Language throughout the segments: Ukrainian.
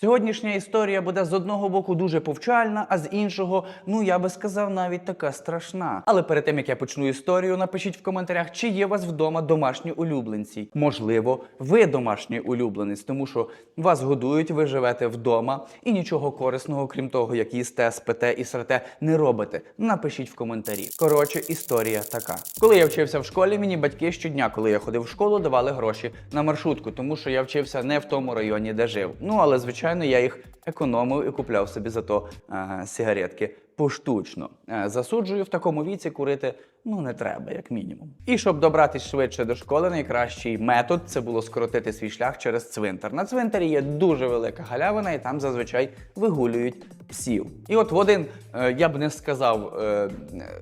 Сьогоднішня історія буде з одного боку дуже повчальна, а з іншого, ну я би сказав, навіть така страшна. Але перед тим як я почну історію, напишіть в коментарях, чи є у вас вдома домашні улюбленці. Можливо, ви домашній улюбленець, тому що вас годують, ви живете вдома і нічого корисного, крім того, як їсте, спите і срете, не робите. Напишіть в коментарі. Коротше, історія така. Коли я вчився в школі, мені батьки щодня, коли я ходив в школу, давали гроші на маршрутку, тому що я вчився не в тому районі, де жив. Ну але звичайно, я їх економив і купляв собі за то е, сигаретки поштучно. Е, засуджую в такому віці курити. Ну, не треба, як мінімум. І щоб добратись швидше до школи, найкращий метод це було скоротити свій шлях через цвинтар. На цвинтарі є дуже велика галявина, і там зазвичай вигулюють псів. І от в один, е, я б не сказав,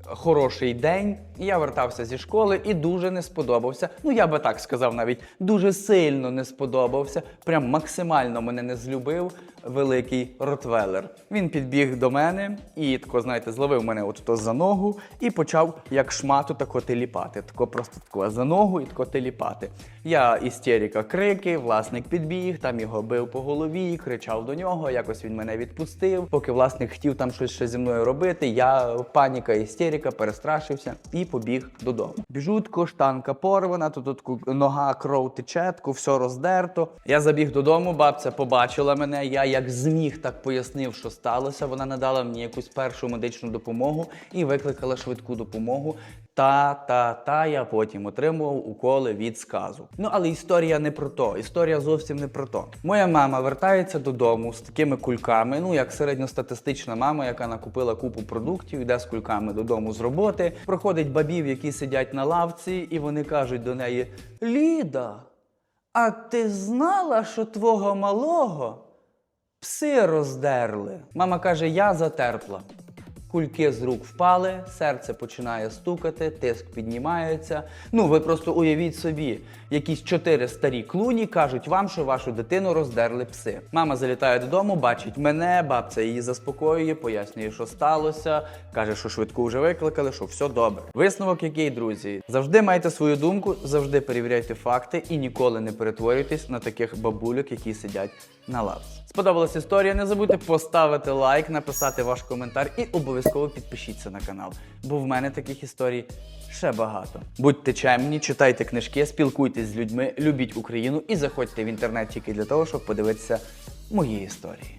хороший день я вертався зі школи і дуже не сподобався. Ну, я би так сказав, навіть дуже сильно не сподобався. Прям максимально мене не злюбив великий ротвелер. Він підбіг до мене і тако, знаєте, зловив мене от то за ногу і почав як шмату тако теліпати. Тако просто тако за ногу і тако теліпати. Я істерика, крики, власник підбіг, там його бив по голові, кричав до нього. Якось він мене відпустив. Поки власник хотів там щось ще зі мною робити, я паніка, істерика, перестрашився і побіг додому. Біжу, штанка порвана, тут, тут нога кров тече, все роздерто. Я забіг додому, бабця побачила мене. Я як зміг так пояснив, що сталося. Вона надала мені якусь першу медичну допомогу і викликала швидку допомогу. Та та та я потім отримував уколи від сказу. Ну але історія не про то. Історія зовсім не про то. Моя мама вертається додому з такими кульками. Ну як середньостатистична мама, яка накупила купу продуктів, йде з кульками додому з роботи. Проходить бабів, які сидять на лавці, і вони кажуть до неї: Ліда, а ти знала, що твого малого пси роздерли? Мама каже: Я затерпла. Кульки з рук впали, серце починає стукати, тиск піднімається. Ну, ви просто уявіть собі, якісь чотири старі клуні кажуть вам, що вашу дитину роздерли пси. Мама залітає додому, бачить мене, бабця її заспокоює, пояснює, що сталося, каже, що швидку вже викликали, що все добре. Висновок який, друзі? Завжди майте свою думку, завжди перевіряйте факти і ніколи не перетворюйтесь на таких бабульок, які сидять на лавці. Сподобалась історія? Не забудьте поставити лайк, написати ваш коментар і обов'язково підпишіться на канал, бо в мене таких історій ще багато. Будьте чемні, читайте книжки, спілкуйтесь з людьми, любіть Україну і заходьте в інтернет тільки для того, щоб подивитися мої історії.